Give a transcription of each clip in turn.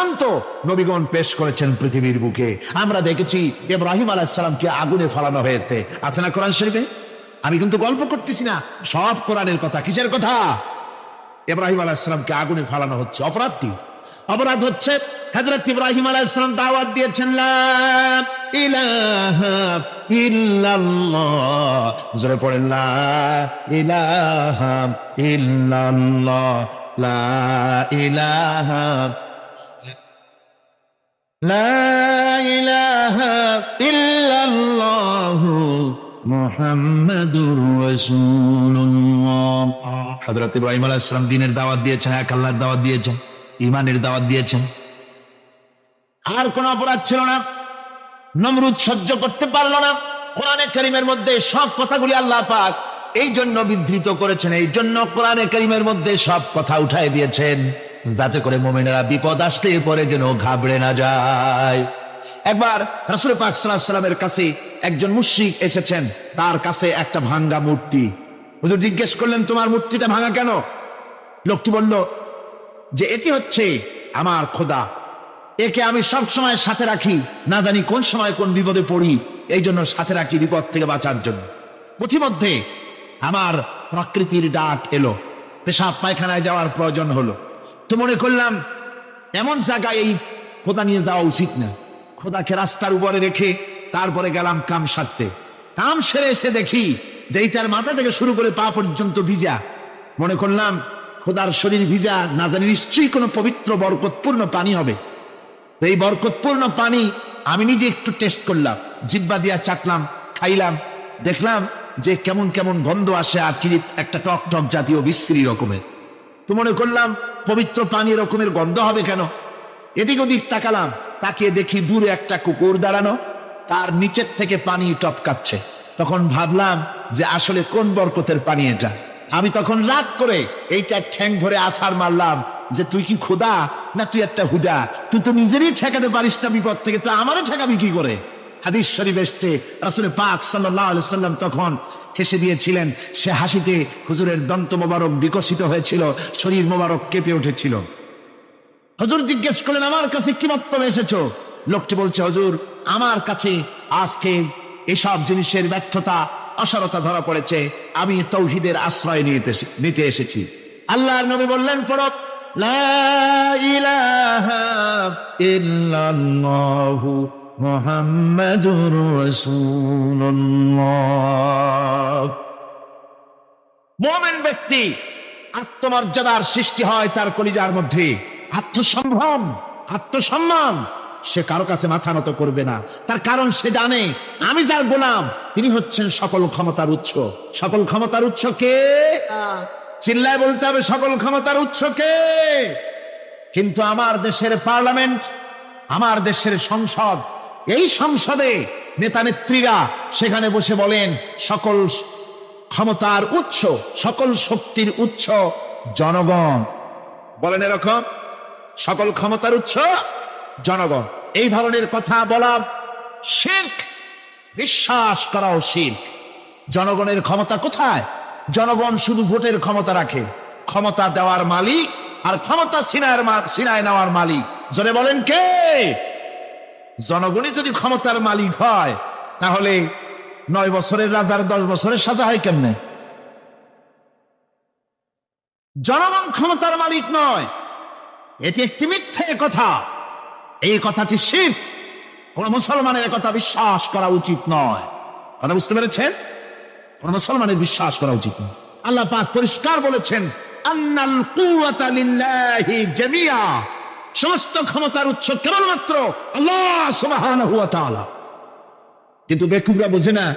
দৃষ্টান্ত নবীগণ পেশ করেছেন পৃথিবীর বুকে। আমরা দেখেছি ইব্রাহিম আলাইসালামকে আগুনে ফালানো হয়েছে। আছে না কোরআন শরীফে? আমি কিন্তু গল্প করতেছি না। সব কোরআনের কথা। কিসের কথা? ইব্রাহিম আলাইসালামকে আগুনে ফালানো হচ্ছে। অপরাধ কি? অপরাধ হচ্ছে হজরত ইব্রাহিম আলাইসালাম দাওয়াত দিয়েছেন জোরে ইলাহা لا إله إلا الله محمد رسول الله হযরত ইব্রাহিম আলাইহিস সালাম দ্বীনের দাওয়াত দিয়েছেন এক আল্লাহর দাওয়াত দিয়েছেন ঈমানের দাওয়াত দিয়েছেন আর কোন অপরাধ ছিল না নমরুদ সহ্য করতে পারলো না কোরআনে করিমের মধ্যে সব কথাগুলি আল্লাহ পাক এই জন্য বিধৃত করেছেন এই জন্য কোরআনে করিমের মধ্যে সব কথা উঠাই দিয়েছেন যাতে করে মোমেনেরা বিপদ আসলে পরে যেন ঘাবড়ে না যায়। একবার রাসুল পাক সাল্লামের কাছে একজন মুশরিক এসেছেন, তার কাছে একটা ভাঙ্গা মূর্তি। হুজুর জিজ্ঞেস করলেন, তোমার মূর্তিটা ভাঙা কেন? লোকটি বলল, যে এটি হচ্ছে আমার খোদা। একে আমি সব সময় সাথে রাখি। না জানি কোন সময় কোন বিপদে পড়ি। এই জন্য সাথে রাখি বিপদ থেকে বাঁচার জন্য। পথিমধ্যে আমার প্রকৃতির ডাক এলো। পেশাব পায়খানায় যাওয়ার প্রয়োজন হলো। তো মনে করলাম, এমন জায়গায় এই খোদা নিয়ে যাওয়া উচিত না। খোদাকে রাস্তার উপরে রেখে তারপরে গেলাম কাম সারতে। কাম সেরে এসে দেখি যে এইটার মাথা থেকে শুরু করে পা পর্যন্ত ভিজা। মনে করলাম, খোদার শরীর ভিজা, না জানি নিশ্চয়ই কোনো পবিত্র, বরকতপূর্ণ পানি হবে। তো এই বরকতপূর্ণ পানি আমি নিজে একটু টেস্ট করলাম জিব্বা দিয়া চাটলাম, খাইলাম, দেখলাম যে কেমন কেমন গন্ধ আসে আর কি একটা টক টক জাতীয় বিশ্রী রকমের। তো মনে করলাম পবিত্র পানি রকমের গন্ধ হবে কেন? এদিক ওদিক তাকালাম, তাকিয়ে দেখি দূরে একটা কুকুর দাঁড়ানো। তার নিচের থেকে পানি টপকাচ্ছে। তখন ভাবলাম যে আসলে কোন বরকতের পানি এটা? আমি তখন রাগ করে এইটা ঠ্যাং ধরে আছাড় মারলাম যে তুই কি খোদা না, তুই একটা হুদা। তুই তো নিজেরই ঠেকাতে পারিস না বিপদ থেকে, তো আমারও ঠেকাবি কি করে? হাদিস শরীফ এসছে। রাসুল পাক সাল্লাম তখন হেসে দিয়েছিলেন, সে হাসিতে হুজুরের দন্ত মোবারক বিকশিত হয়েছিল, শরীর মোবারক কেঁপে উঠেছিল। হজুর জিজ্ঞেস করলেন, আমার কাছে কি বক্তব্য এসেছ? লোকটি বলছে, হজুর, আমার কাছে আজকে এসব জিনিসের ব্যর্থতা, অসরতা ধরা পড়েছে। আমি তৌহিদের আশ্রয় নিতে নিতে এসেছি। আল্লাহর নবী বললেন পড়ব লা ইলাহা ইল্লাল্লাহু মুহাম্মাদুর মোমেন ব্যক্তি আত্মমর্যাদার সৃষ্টি হয় তার কলিজার মধ্যে। আত্মসম্ভ্রম আত্মসম্মান সে কারও কাছে মাথা নত করবে না। তার কারণ সে জানে আমি যার গোলাম তিনি হচ্ছেন সকল ক্ষমতার উৎস। সকল ক্ষমতার উৎস কে? চিল্লায় বলতে হবে সকল ক্ষমতার উৎস কে? কিন্তু আমার দেশের পার্লামেন্ট আমার দেশের সংসদ এই সংসদে নেতা নেত্রীরা সেখানে বসে বলেন, সকল ক্ষমতার উৎস, সকল শক্তির উৎস জনগণ। বলেন এরকম, সকল ক্ষমতার উৎস জনগণ। এই ধরনের কথা বলা শির্ক, বিশ্বাস করাও শির্ক। জনগণের ক্ষমতা কোথায়? জনগণ শুধু ভোটের ক্ষমতা রাখে। ক্ষমতা দেওয়ার মালিক আর ক্ষমতা সিনায় নেওয়ার মালিক। জনে বলেন কে? জনগণই যদি ক্ষমতার মালিক হয়, তাহলে নয় বছরের রাজার দশ বছরের সাজা হয় কেমনে? জনগণ ক্ষমতার মালিক নয়। এটি একটি মিথ্যে কথা। এই কথাটি শিব কোন মুসলমানের কথা বিশ্বাস করা উচিত নয়। কথা বুঝতে পেরেছেন? কোন মুসলমানের বিশ্বাস করা উচিত নয়। আল্লাহ পাক পরিষ্কার বলেছেন, আন্নাল কুওয়াতা লিল্লাহি জামিয়া সমস্ত ক্ষমতার উৎস কেবলমাত্র আল্লাহ তাআলা। কিন্তু বেকুবরা বোঝে না,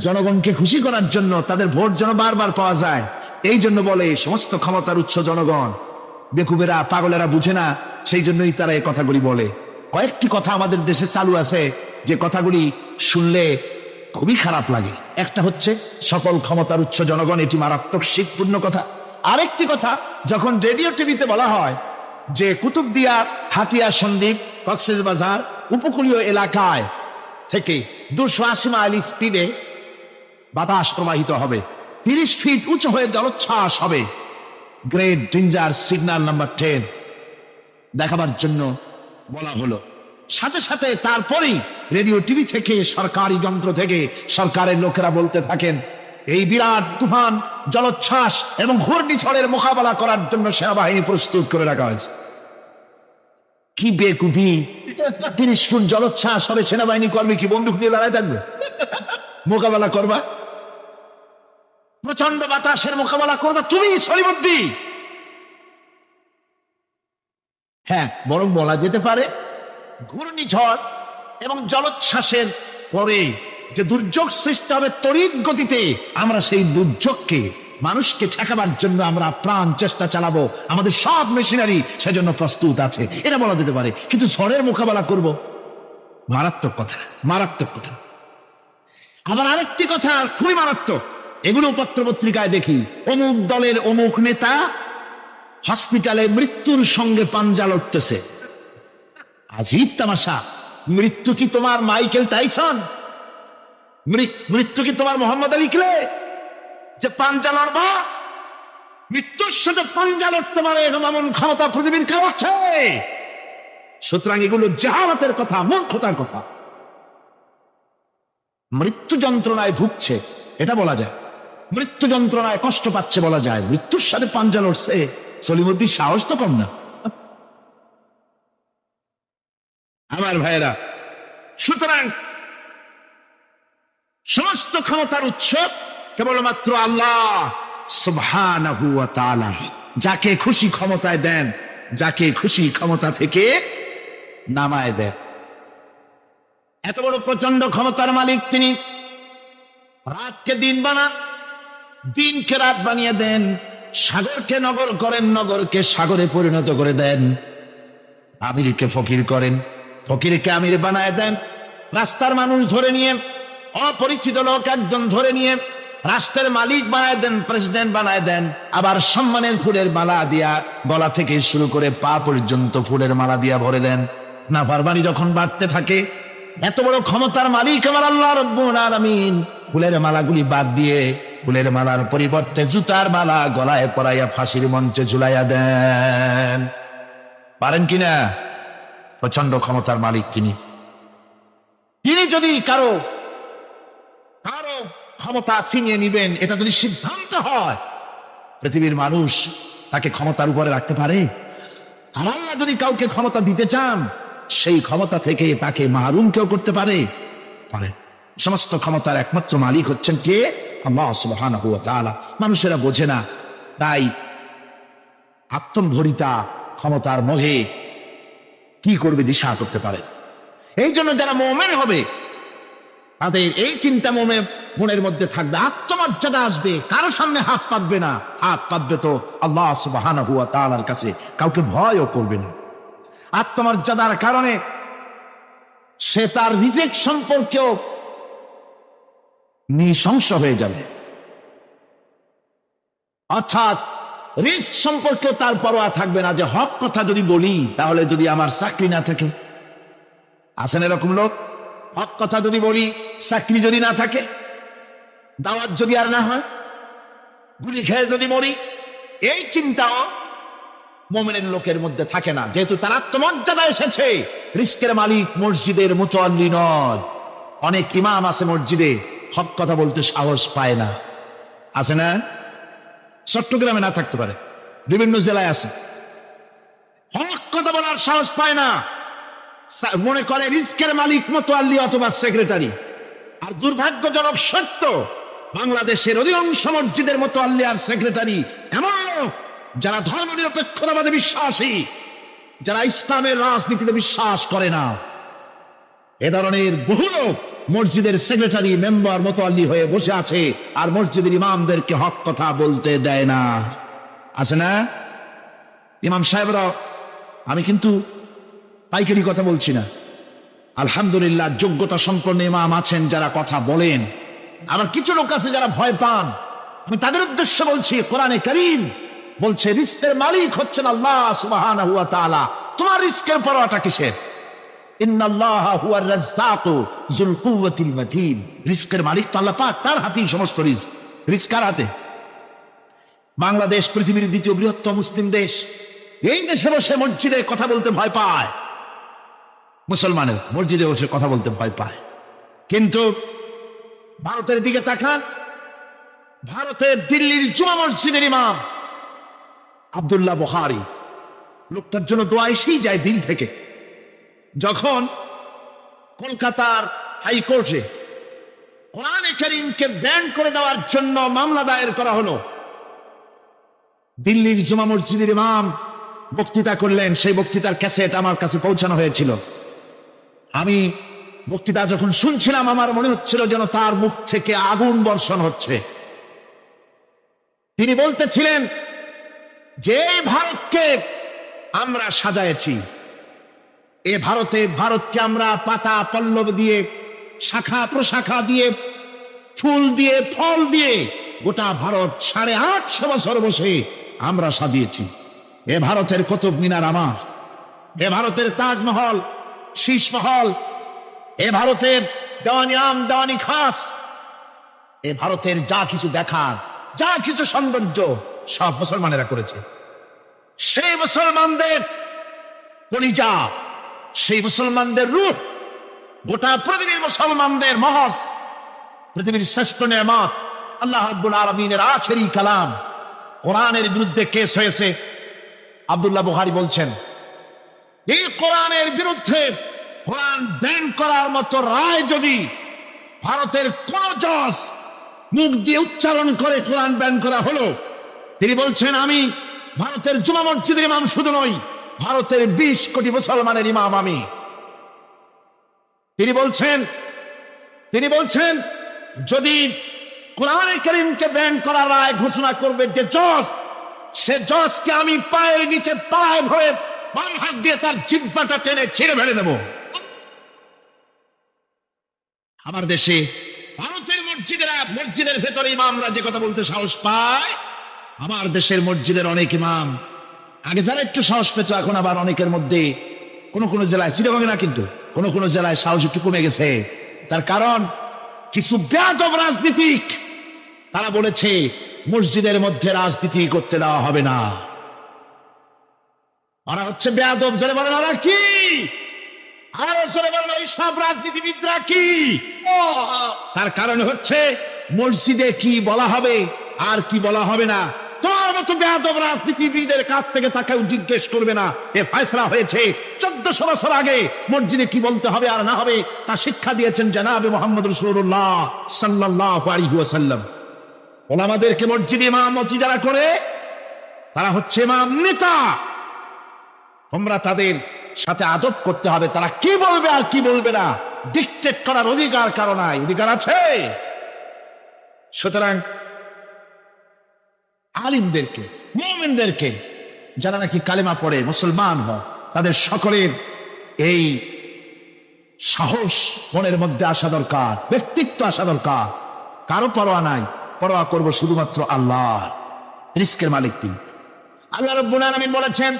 জনগণকে খুশি করার জন্য তাদের ভোট যেন বারবার পাওয়া যায়। এই জন্য বলে সমস্ত ক্ষমতার উৎস জনগণ। বেকুবেরা, পাগলেরা বুঝে না, সেই জন্যই তারা এই কথাগুলি বলে। কয়েকটি কথা আমাদের দেশে চালু আছে, যে কথাগুলি শুনলে খুবই খারাপ লাগে। একটা হচ্ছে, সকল ক্ষমতার উৎস জনগণ, এটি মারাত্মক শীতপূর্ণ কথা। আরেকটি কথা, যখন রেডিও টিভিতে বলা হয় যে কুতুবদিয়া হাতিয়া সন্দ্বীপ কক্সেস বাজার, উপকূলীয় এলাকায় থেকে দুশো আশি মাইল স্পিডে বাতাস প্রবাহিত হবে। তিরিশ ফিট উঁচু হয়ে জলোচ্ছ্বাস হবে। Great danger signal number ten দেখাবার জন্য বলা হলো। সাথে সাথে তারপরেই রেডিও টিভি থেকে সরকারি যন্ত্র থেকে সরকারের লোকেরা বলতে থাকেন, এই বিরাট তুফান, জলোচ্ছ্বাস এবং ঘূর্ণিঝড়ের মোকাবেলা করার জন্য সেনাবাহিনী প্রস্তুত করে রাখা হয়েছে। কি বেকুপি তিরিশ ফুট জলোচ্ছ্বাস হবে, সেনাবাহিনী কর্মী কি বন্দুক নিয়ে দাঁড়ায় থাকবে? মোকাবেলা করবা? প্রচণ্ড বাতাসের মোকাবেলা করবা, তুমি সলিমুদ্দি! হ্যাঁ বরং বলা যেতে পারে, ঘূর্ণিঝড় এবং জলোচ্ছ্বাসের পরে যে দুর্যোগ সৃষ্টি হবে, তড়িৎ গতিতে আমরা সেই দুর্যোগকে মানুষকে ঠেকাবার জন্য আমরা প্রাণ চেষ্টা চালাবো। আমাদের সব মেশিনারি সেজন্য প্রস্তুত আছে। এটা বলা যেতে পারে। কিন্তু ঝড়ের মোকাবেলা করব? মারাত্মক কথা। মারাত্মক কথা। আবার আরেকটি কথা খুবই মারাত্মক। এগুলো পত্র পত্রিকায় দেখি। অমুক দলের অমুক নেতা হসপিটালে মৃত্যুর সঙ্গে পাঞ্জা লড়তেছে। আজীব তামাশা। মৃত্যু কি তোমার মাইকেল টাইসন? মৃত্যু কি তোমার মোহাম্মদ আলী ক্লে? যে পাঞ্জা লড়বা, মৃত্যুর সাথে পাঞ্জা লড়তে পারে এমন ক্ষমতা পৃথিবীর কেউ আছে? সুতরাং এগুলো জাহালাতের কথা, মূর্খতার কথা। মৃত্যু যন্ত্রণায় ভুগছে, এটা বলা যায়। মৃত্যু যন্ত্রণায় কষ্ট পাচ্ছে বলা যায়। মৃত্যুর সাথে পাঞ্জা লড়ছে, সলিমুদ্দিন সাহস তো কম না। আমার ভাইয়েরা, সুতরাং সমস্ত ক্ষমতার উৎস কেবলমাত্র আল্লাহ যাকে খুশি ক্ষমতায় দেন, যাকে খুশি ক্ষমতা থেকে নামায় দেন। এত বড় প্রচণ্ড ক্ষমতার মালিক তিনি। রাতকে দিন বানান, দিনকে রাত বানিয়ে দেন, সাগরকে নগর করেন, নগরকে সাগরে পরিণত করে দেন। আমিরকে ফকির করেন, ফকিরকে আমির বানায় দেন। রাস্তার মানুষ ধরে নিয়ে, অপরিচিত লোক একজন ধরে নিয়ে রাষ্ট্রের মালিক বানায় দেন প্রেসিডেন্ট বানায় দেন, আবার সম্মানের ফুলের মালা দিয়া, গলা থেকে শুরু করে পা পর্যন্ত ফুলের মালা দিয়া ভরে দেন। না ফারবানি যখন বাড়তে থাকে, এত বড় ক্ষমতার মালিক আমার আল্লাহ রব্বুল ফুলের মালাগুলি বাদ দিয়ে, ফুলের মালার পরিবর্তে জুতার মালা গলায় পরাইয়া ফাঁসির মঞ্চে ঝুলাইয়া দেন। পারেন কিনা প্রচণ্ড ক্ষমতার মালিক তিনি। তিনি যদি কারও ক্ষমতা ছিনিয়ে নিবেন, এটা যদি সিদ্ধান্ত হয়, পৃথিবীর মানুষ তাকে ক্ষমতার উপরে রাখতে পারে? আর আল্লাহ যদি কাউকে ক্ষমতা দিতে চান, সেই ক্ষমতা থেকে তাকে মাহরুম কেউ করতে পারে? পারে। সমস্ত ক্ষমতার একমাত্র মালিক হচ্ছেন কে? মানুষেরা বোঝে না, তাই আত্মভরিতা ক্ষমতার মোহে কি করবে দিশা করতে পারে। এই জন্য যারা মোমেন হবে, তাদের এই চিন্তা মোমে মনের মধ্যে থাকবে, আত্মমর্যাদা আসবে, কারও সামনে হাত পাতবে না। হাত পাতবে তো আল্লাহ তাআলার কাছে, কাউকে ভয়ও করবে না। আত্মমর্যাদার কারণে সে তার রিজেক সম্পর্কেও নৃশংস হয়ে যাবে। অর্থাৎ রিস্ক সম্পর্কে তার পরোয়া থাকবে না যে, হক কথা যদি বলি, তাহলে যদি আমার চাকরি না থাকে। আছেন এরকম লোক? হক কথা যদি বলি, চাকরি যদি না থাকে দাওয়াত যদি আর না হয়, গুলি খেয়ে যদি মরি, এই চিন্তাও মোমেনের লোকের মধ্যে থাকে না। যেহেতু তার আত্মমর্যাদা এসেছে, রিস্কের মালিক মসজিদের মুতোয়াল্লি নয় অনেক ইমাম আছে মসজিদে, হক কথা বলতে সাহস পায় না। আছে না? চট্টগ্রামে না থাকতে পারে। বিভিন্ন জেলায় আছে। হক কথা বলার সাহস পায় না। মনে করে রিস্কের মালিক মতোয়াল্লি অথবা সেক্রেটারি। আর দুর্ভাগ্যজনক সত্য বাংলাদেশের অধিকাংশ মসজিদের মতো আল্লি আর সেক্রেটারি এমন যারা ধর্ম নিরপেক্ষতাবাদে বিশ্বাসী, যারা ইসলামের রাজনীতিতে বিশ্বাস করে না। এ ধরনের বহু লোক মসজিদের সেক্রেটারি, মেম্বার মতো মতোয়াল্লি হয়ে বসে আছে আর মসজিদের ইমামদেরকে হক কথা বলতে দেয় না। আছে না? ইমাম সাহেবরা, আমি কিন্তু পাইকারি কথা বলছি না। আলহামদুলিল্লাহ, যোগ্যতা সম্পন্ন ইমাম আছেন যারা কথা বলেন। আবার কিছু লোক আছে যারা ভয় পান। আমি তাদের উদ্দেশ্য বলছি, কোরআনে করিম বলছে, রিস্কের মালিক হচ্ছেন আল্লাহ সুবহানাহু ওয়া তাআলা। তোমার রিস্কের পরোয়াটা কিসের? সমস্ত রিস্ক। হাতে? বাংলাদেশ পৃথিবীর দ্বিতীয় বৃহত্তম মুসলিম দেশ। এই দেশে বসে মসজিদে কথা বলতে ভয় পায়। মুসলমানের মসজিদে বসে কথা বলতে ভয় পায়। কিন্তু ভারতের দিকে তাকান ভারতের দিল্লির জুমা মসজিদের ইমাম আব্দুল্লাহ বহারি লোকটার জন্য দোয়া এসেই যায় দিন থেকে। যখন কলকাতার হাইকোর্টে কোরআনে করিমকে ব্যান করে দেওয়ার জন্য মামলা দায়ের করা হলো, দিল্লির জুমা মসজিদের ইমাম বক্তৃতা করলেন। সেই বক্তৃতার ক্যাসেট আমার কাছে পৌঁছানো হয়েছিল। আমি বক্তৃতা যখন শুনছিলাম, আমার মনে হচ্ছিল যেন তার মুখ থেকে আগুন বর্ষণ হচ্ছে। তিনি বলতেছিলেন, যে ভারতকে আমরা সাজায়েছি, এ ভারতে ভারতকে আমরা পাতা পল্লব দিয়ে, শাখা প্রশাখা দিয়ে, ফুল দিয়ে, ফল দিয়ে গোটা ভারত সাড়ে আটশো বছর বসে আমরা সাজিয়েছি। এ ভারতের কতব মিনার আমার, এ ভারতের তাজমহল, শীষমহল এ ভারতের দেওয়ানি আম দেওয়ানি খাস। এ ভারতের যা কিছু দেখার, যা কিছু সৌন্দর্য সব মুসলমানেরা করেছে। সেই মুসলমানদের কলিজা, সেই মুসলমানদের রূপ, গোটা পৃথিবীর মুসলমানদের মহস পৃথিবীর শ্রেষ্ঠ নেমাত আল্লাহ রাব্বুল আলমিনের আখেরি কালাম, কোরআনের বিরুদ্ধে কেস হয়েছে। আব্দুল্লাহ বুহারি বলছেন, এই কোরআনের বিরুদ্ধে কোরআন ব্যান করার মতো রায় যদি ভারতের কোন জজ মুখ দিয়ে উচ্চারণ করে কোরআন ব্যান করা হলো, তিনি বলছেন, আমি ভারতের জুমা মসজিদের ইমাম শুধু নই, ভারতের বিশ কোটি মুসলমানের ইমাম আমি। তিনি বলছেন তিনি বলছেন, যদি কোরআন করিমকে ব্যান করার রায় ঘোষণা করবে যে জজ, সে জজকে আমি পায়ের নিচে পায়ে ধরে বাম হাত দিয়ে তার জিব্বাটা টেনে ছিঁড়ে ফেলে দেব। আমার দেশে ভারতের মসজিদেরা মসজিদের ভেতরে ইমামরা যে কথা বলতে সাহস পায়, আমার দেশের মসজিদের অনেক ইমাম। আগে যারা একটু সাহস পেত, এখন আবার অনেকের মধ্যে কোন কোন জেলায় চিরভাবে না কিন্তু, কোন কোন জেলায় সাহস একটু কমে গেছে। তার কারণ, কিছু ব্যাদব রাজনীতিক, তারা বলেছে, মসজিদের মধ্যে রাজনীতি করতে দেওয়া হবে না। ওরা হচ্ছে বেয়াদব জোরে বলেন, ওরা কি? ওই সব রাজনীতিবিদরা কি? তার কারণ হচ্ছে, মসজিদে কি বলা হবে, আর কি বলা হবে না। তোমার মতো বেয়াদব রাজনীতিবিদের কাছ থেকে তাকে জিজ্ঞেস করবে না। এ ফয়সলা হয়েছে, চোদ্দশো বছর আগে মসজিদে কি বলতে হবে আর না হবে, তা শিক্ষা দিয়েছেন জানাবে মোহাম্মদ রসুল্লাহ সাল্লাহ ওলামাদেরকে মসজিদ ইমামতি যারা করে, তারা হচ্ছে ইমাম নেতা। তোমরা তাদের সাথে আদব করতে হবে। তারা কি বলবে আর কি বলবে না? ডিকটেট করার অধিকার কারও নাই। অধিকার আছে? সুতরাং আলিমদেরকে, মোমেনদেরকে, যারা নাকি কালেমা পড়ে, মুসলমান হয়, তাদের সকলের এই সাহস মনের মধ্যে আসা দরকার, ব্যক্তিত্ব আসা দরকার। কারও পরোয়া নাই। পরোয়া করব শুধুমাত্র আল্লাহ। রিস্কের মালিক তিনি। আল্লাহ রব্বুল আলামিন বলেছেন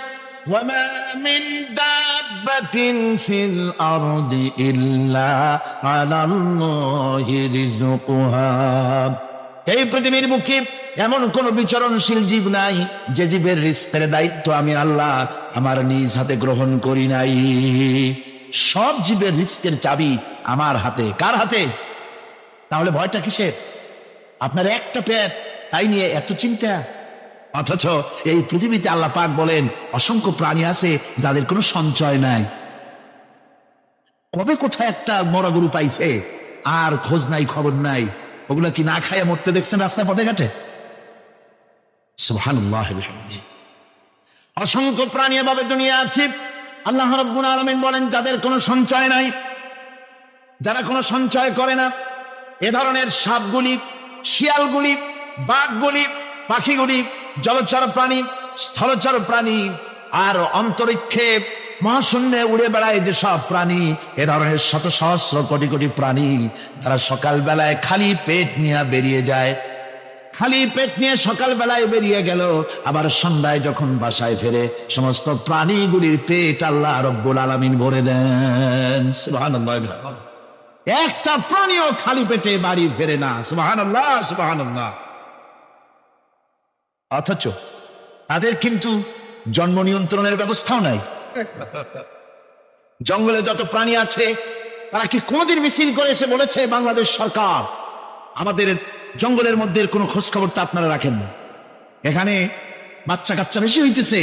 ওয়ামা মিন দাব্বাতিন ফিল আরদি ইল্লা আলাল্লাহি রিজকুহা এই পৃথিবীর মুখে এমন কোন বিচরণশীল জীব নাই যে জীবের রিস্কের দায়িত্ব আমি আল্লাহ আমার নিজ হাতে গ্রহণ করি নাই। সব জীবের রিস্কের চাবি আমার হাতে। কার হাতে? তাহলে ভয়টা কিসের? আপনার একটা পেট, তাই নিয়ে এত চিন্তা? অথচ এই পৃথিবীতে আল্লাহ পাক বলেন, অসংখ্য প্রাণী আছে যাদের কোনো সঞ্চয় নাই। কবে কোথায় একটা মরা গরু পাইছে, আর খোঁজ নাই, খবর নাই। ওগুলো কি না খাইয়া মরতে দেখছেন রাস্তায় পথে ঘাটে? অসংখ্য প্রাণী এভাবে দুনিয়া আছে। আল্লাহ রব্বুল আলামিন বলেন, যাদের কোনো সঞ্চয় নাই, যারা কোনো সঞ্চয় করে না, এ ধরনের সাপগুলি, শিয়ালগুলি, বাঘগুলি, পাখিগুলি জলচর প্রাণী, স্থলচর প্রাণী আর অন্তরিক্ষে মহাশূন্যে উড়ে বেড়ায় যে সব প্রাণী, এ ধরনের শত সহস্র কোটি কোটি প্রাণী তারা সকাল বেলায় খালি পেট নিয়ে বেরিয়ে যায়। খালি পেট নিয়ে সকাল বেলায় বেরিয়ে গেল, আবার সন্ধ্যায় যখন বাসায় ফেরে, সমস্ত প্রাণীগুলির পেট আল্লাহ রব্বুল আলামিন ভরে দেন। একটা প্রাণীও খালি পেটে বাড়ি ফেরে না। সুবহানাল্লাহ সুবহানাল্লাহ। অথচ তাদের কিন্তু জন্ম নিয়ন্ত্রণের ব্যবস্থাও নাই। জঙ্গলে যত প্রাণী আছে, তারা কি কোনোদিন মিছিল করে এসে বলেছে, বাংলাদেশ সরকার, আমাদের জঙ্গলের মধ্যে কোনো খোঁজ খবর তো আপনারা রাখেন এখানে বাচ্চা কাচ্চা বেশি হইতেছে,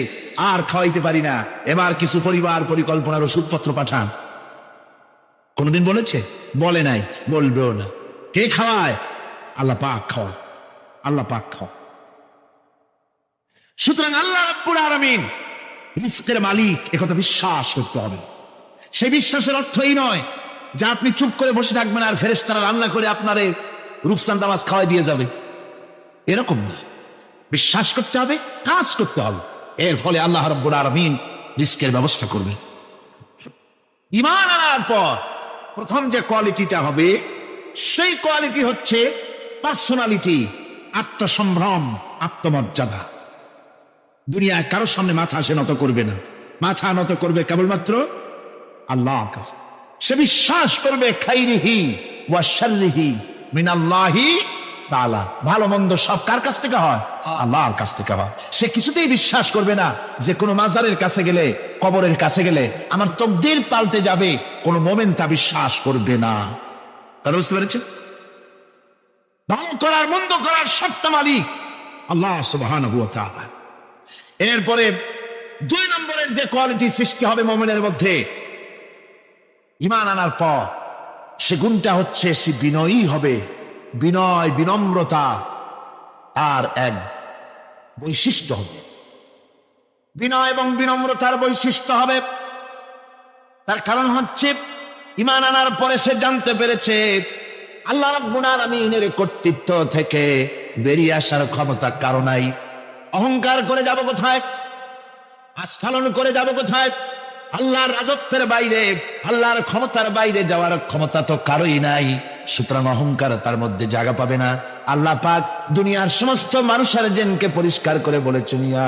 আর খাওয়াইতে পারি না। এবার কিছু পরিবার পরিকল্পনার ওষুধপত্র পাঠান। কোনোদিন বলেছে? বলে নাই, বলবেও না। কে খাওয়ায়? আল্লাহ পাক খাওয়া আল্লাহ পাক খাওয়া সুতরাং আল্লাহ রাব্বুল আলামিন রিস্কের মালিক একথা বিশ্বাস করতে হবে। সেই বিশ্বাসের অর্থ এই নয় যে আপনি চুপ করে বসে থাকবেন আর ফেরেশতারা রান্না করে আপনারে রূপসান দামাজ খাওয়াই দিয়ে যাবে। এরকম না। বিশ্বাস করতে হবে, কাজ করতে হবে। এর ফলে আল্লাহ রব্বুল আলামিন রিস্কের ব্যবস্থা করবে ইমান আনার পর প্রথম যে কোয়ালিটিটা হবে, সেই কোয়ালিটি হচ্ছে পার্সোনালিটি, আত্মসম্ভ্রম, আত্মমর্যাদা। দুনিয়ায় কারোর সামনে মাথা সে নত করবে না। মাথা নত করবে কেবলমাত্র আল্লাহ কাছে। সে বিশ্বাস করবে খাইরিহি ওয়া শাররিহি মিনাল্লাহি তাআলা। ভালো মন্দ সব কার কাছ থেকে হয়? আল্লাহর কাছ থেকে হয়। সে কিছুতেই বিশ্বাস করবে না যে কোনো মাজারের কাছে গেলে কবরের কাছে গেলে আমার তকদির পাল্টে যাবে কোনো মোমেন তা বিশ্বাস করবে না। কথা বুঝতে পেরেছেন? ভালো করার মন্দ করার সত্য মালিক আল্লাহ সুবহানাহু ওয়া তাআলা। এরপরে দুই নম্বরের যে কোয়ালিটি সৃষ্টি হবে মোমেনের মধ্যে ইমান আনার পর সে গুণটা হচ্ছে সে বিনয়ী হবে, বিনয়, বিনম্রতা আর এক বৈশিষ্ট্য হবে। বিনয় এবং বিনম্রতার বৈশিষ্ট্য হবে, তার কারণ হচ্ছে ইমান আনার পরে সে জানতে পেরেছে আল্লাহ রাব্বুল আলামিনের কর্তৃত্ব থেকে বেরিয়ে আসার ক্ষমতা কারও নাই। অহংকার করে যাব কোথায়? আস্ফালন করে যাব কোথায়? আল্লাহর রাজত্বের বাইরে, আল্লাহর ক্ষমতার বাইরে যাওয়ার ক্ষমতা তো কারোই নাই। সুতরাং অহংকার তার মধ্যে জায়গা পাবে না। আল্লাহ পাক দুনিয়ার সমস্ত মানুষের জেনকে পরিষ্কার করে বলেছেন, ইয়া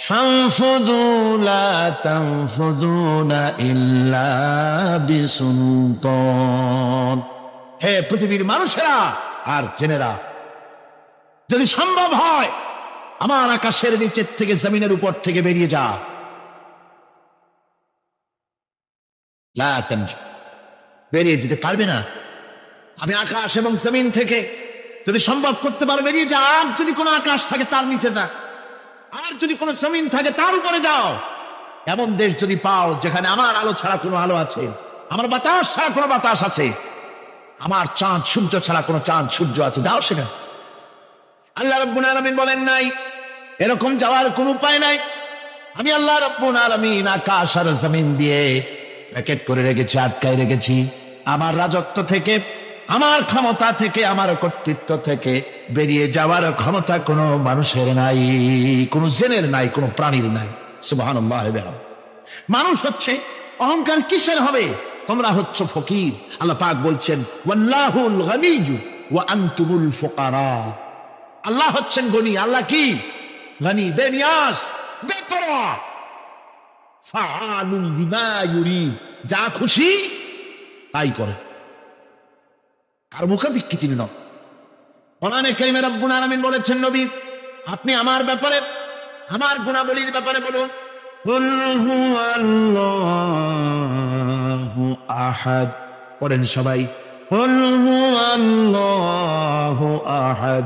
فانفذوا لا تنفذون إلا بسلطان হে পৃথিবীর মানুষেরা আর জেনেরা যদি সম্ভব হয় আমার আকাশের নিচের থেকে জমিনের উপর থেকে বেরিয়ে যা লা তানফু বেরিয়ে যেতে পারবে না আমি আকাশ এবং জমিন থেকে যদি সম্ভব করতে পারো বেরিয়ে যা আর যদি কোনো আকাশ থাকে তার নিচে যা আর যদি কোনো জমিন থাকে, তার উপরে যাও। এমন দেশ যদি পাও, যেখানে আমার আলো ছাড়া কোনো আলো আছে, আমার বাতাস ছাড়া কোনো বাতাস আছে, আমার চাঁদ, সূর্য ছাড়া কোনো চাঁদ, সূর্য আছে, যাও সেখানে। আল্লাহ রব্বুল আলামিন বলেন নাই, এরকম যাওয়ার কোনো উপায় নাই। আমি আল্লাহ রব্বুল আলামিন আকাশ আর জমিন দিয়ে প্যাকেট করে রেখেছি, আটকায় রেখেছি। আমার রাজত্ব থেকে আমার ক্ষমতা থেকে, আমার কর্তৃত্ব থেকে বেরিয়ে যাওয়ার ক্ষমতা কোনো মানুষের নাই, কোনো জেনের নাই, কোনো প্রাণীর নাই। মানুষ হচ্ছে, অহংকার কিসের হবে? তোমরা হচ্ছ ফকির। আল্লাহ পাক বলছেন, ওয়াল্লাহুল গনিজু আল্লাহ হচ্ছেন গনি। আল্লাহ কি? গনি বেনিয়াস বেপরোয়া। যা খুশি, তাই করে। কার মুখাপিক্ষি চিহ্ন? কোরআনে কারিমের রব্বুল আলামিন বলেছেন নবী আপনি আমার ব্যাপারে আমার গুণাবলীর ব্যাপারে বলুন। আহাদ। করেন সবাই। আহাদ।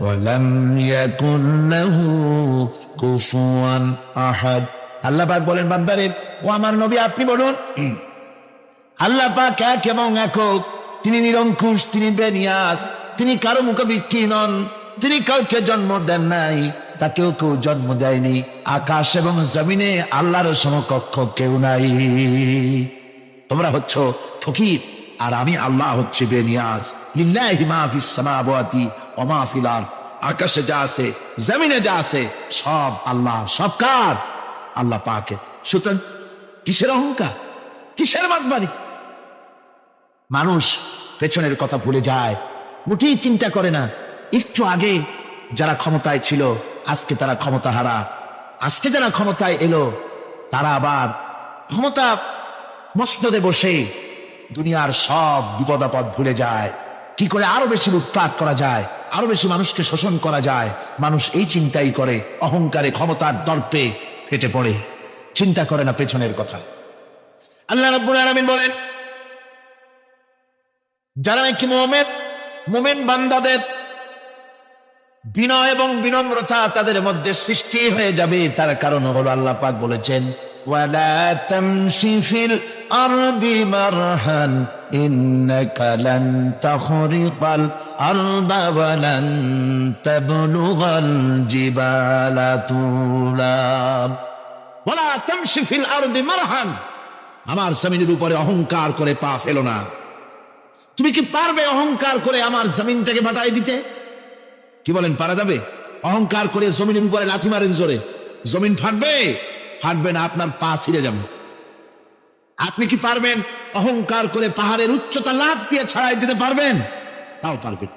ولم يولد ولم يكن له كفوا أحد আল্লাহ পাক বলেন বান্দারে ও আমার নবী আপনি বলুন আল্লাহ পাক এক এবং একক তিনি নিরঙ্কুশ তিনি বেনিয়াস তিনি কারো মুখবিক্ষি নন তিনি কাউকে জন্ম দেন নাই তাকেও কেউ জন্ম দেয়নি আকাশ এবং জমিনে আল্লাহর সমকক্ষ কেউ নাই তোমরা হচ্ছ ফকির আর আমি আল্লাহ হচ্ছে বেনিয়াস লিল্লাহি মা ফিস সামাওয়াতি মা আকাশে যা আছে, জমিনে যা আছে, সব আল্লাহ, সব কার? আল্লাহ পাকে। সুতরাং কিসের অহংকার? কিসের মাতবাড়ি মানুষ পেছনের কথা ভুলে যায়, মোটেই চিন্তা করে না। একটু আগে যারা ক্ষমতায় ছিল, আজকে তারা ক্ষমতা হারা আজকে যারা ক্ষমতায় এলো, তারা আবার ক্ষমতা মসনদে বসে দুনিয়ার সব বিপদাপদ ভুলে যায়। কি করে আরও বেশি উৎপাদ করা যায়? আরও বেশি মানুষকে শোষণ করা যায়। মানুষ এই চিন্তাই করে, অহংকারে ক্ষমতার দর্পে ফেটে পড়ে। চিন্তা করে না পেছনের কথা। আল্লাহ রাব্বুল আলামিন বলেন, যারা নাকি মোমেন মোমেন বান্দাদের বিনয় এবং বিনম্রতা তাদের মধ্যে সৃষ্টি হয়ে যাবে, তার কারণ হলো আল্লাহ পাক বলেছেন তামশি ফিল আরদি মারহান ইন্নাকা লান তাখরিকাল আরদা ওয়া লান তাবলুগাল জিবালা তুলা ওয়ালা তামশি ফিল আরদি মারহান আমার জমিনের উপরে অহংকার করে পা ফেলো না। তুমি কি পারবে অহংকার করে আমার জমিনটাকে বাটাই দিতে? কি বলেন, পারা যাবে? অহংকার করে জমিনের উপরে লাথি মারেন জোরে। জমিন ফাটবে? ফাটবে না আপনার পা ছিঁড়ে যাবে। আপনি কি পারবেন অহংকার করে পাহাড়ের উচ্চতা লাভ দিয়ে ছাড়াই যেতে পারবেন? তাও পারবেন।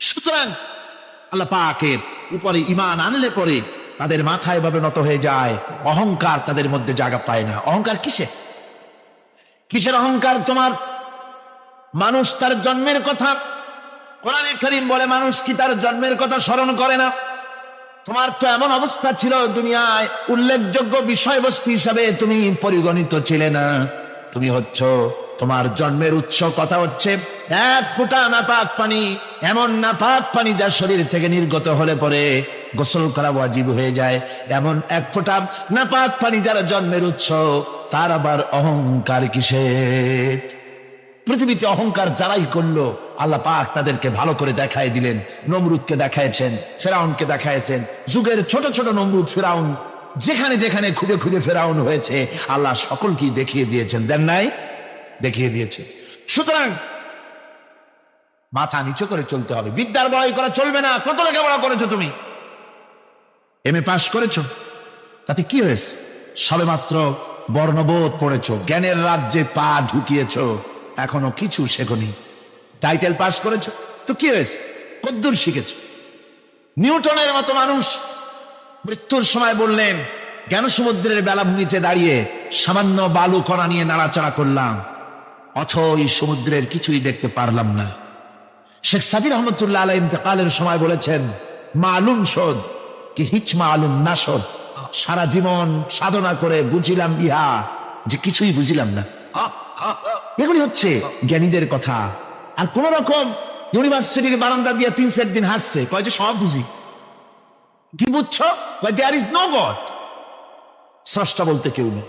সুতরাং আল্লাহ পাকের উপরে ইমান আনলে পরে তাদের মাথায় এভাবে নত হয়ে যায়, অহংকার তাদের মধ্যে জায়গা পায় না। অহংকার কিসে কিসের অহংকার তোমার? মানুষ তার জন্মের কথা, কোরআনে করিম বলে, মানুষ কি তার জন্মের কথা স্মরণ করে না? তোমার তো এমন অবস্থা ছিল দুনিয়ায় উল্লেখযোগ্য বিষয়বস্তু হিসাবে তুমি পরিগণিত ছিলে না। তুমি হচ্ছ, তোমার জন্মের উৎস কথা হচ্ছে, এক ফুটা নাপাক পানি, এমন নাপাক পানি যা শরীর থেকে নির্গত হলে পরে গোসল করা ওয়াজিব হয়ে যায়। এমন এক ফোঁটা নাপাক পানি যারা জন্মের উৎস, তার আবার অহংকার কিসের? পৃথিবীতে অহংকার যারাই করল আল্লাহ পাক তাদেরকে ভালো করে দেখায় দিলেন, নমরুদকে দেখাইছেন ফেরাউনকে দেখাইছেন যুগের ছোট ছোট নমরুদ ফেরাউন, যেখানে যেখানে খুদে খুদে ফেরাউন হয়েছে, আল্লাহ সকলকেই দেখিয়ে দিয়েছেন, দেন নাই? দেখিয়ে দিয়েছে। সুতরাং মাথা নিচু করে চলতে হবে, বিদ্যার বড়াই করা চলবে না, কত লেখাপড়া করেছ তুমি? এম এ পাশ করেছ? তাতে কি হয়েছে? সবে মাত্র বর্ণবোধ পড়েছো, জ্ঞানের রাজ্যে পা ঢুকিয়েছো, এখনও কিছু শেখনি। টাইটেল পাস করেছ? তো কি হয়েছে? কদ্দূর শিখেছো? নিউটনের মতো মানুষ মৃত্যুর সময় বললেন জ্ঞান সমুদ্রের বেলাভূমিতে দাঁড়িয়ে সামান্য বালু কণা নিয়ে নাড়াচাড়া করলাম? অথই সমুদ্রের কিছুই দেখতে পারলাম না। শেখ সাদির রহমতুল্লাহ আলাই ইন্তেকালের সময় বলেছেন মা আলুম শোধ কি হিচ মা আলুম না শোধ? সারা জীবন সাধনা করে বুঝিলাম ইহা যে কিছুই বুঝিলাম না। এগুলি হচ্ছে জ্ঞানীদের কথা। আর কোন রকম ইউনিভার্সিটির বারান্দা দিয়ে তিন চার দিন হাঁটছে। কয় যে সব বুঝি। কি বুঝছ? দেয়ার ইজ নো গড স্রষ্টা বলতে কেউ নেই।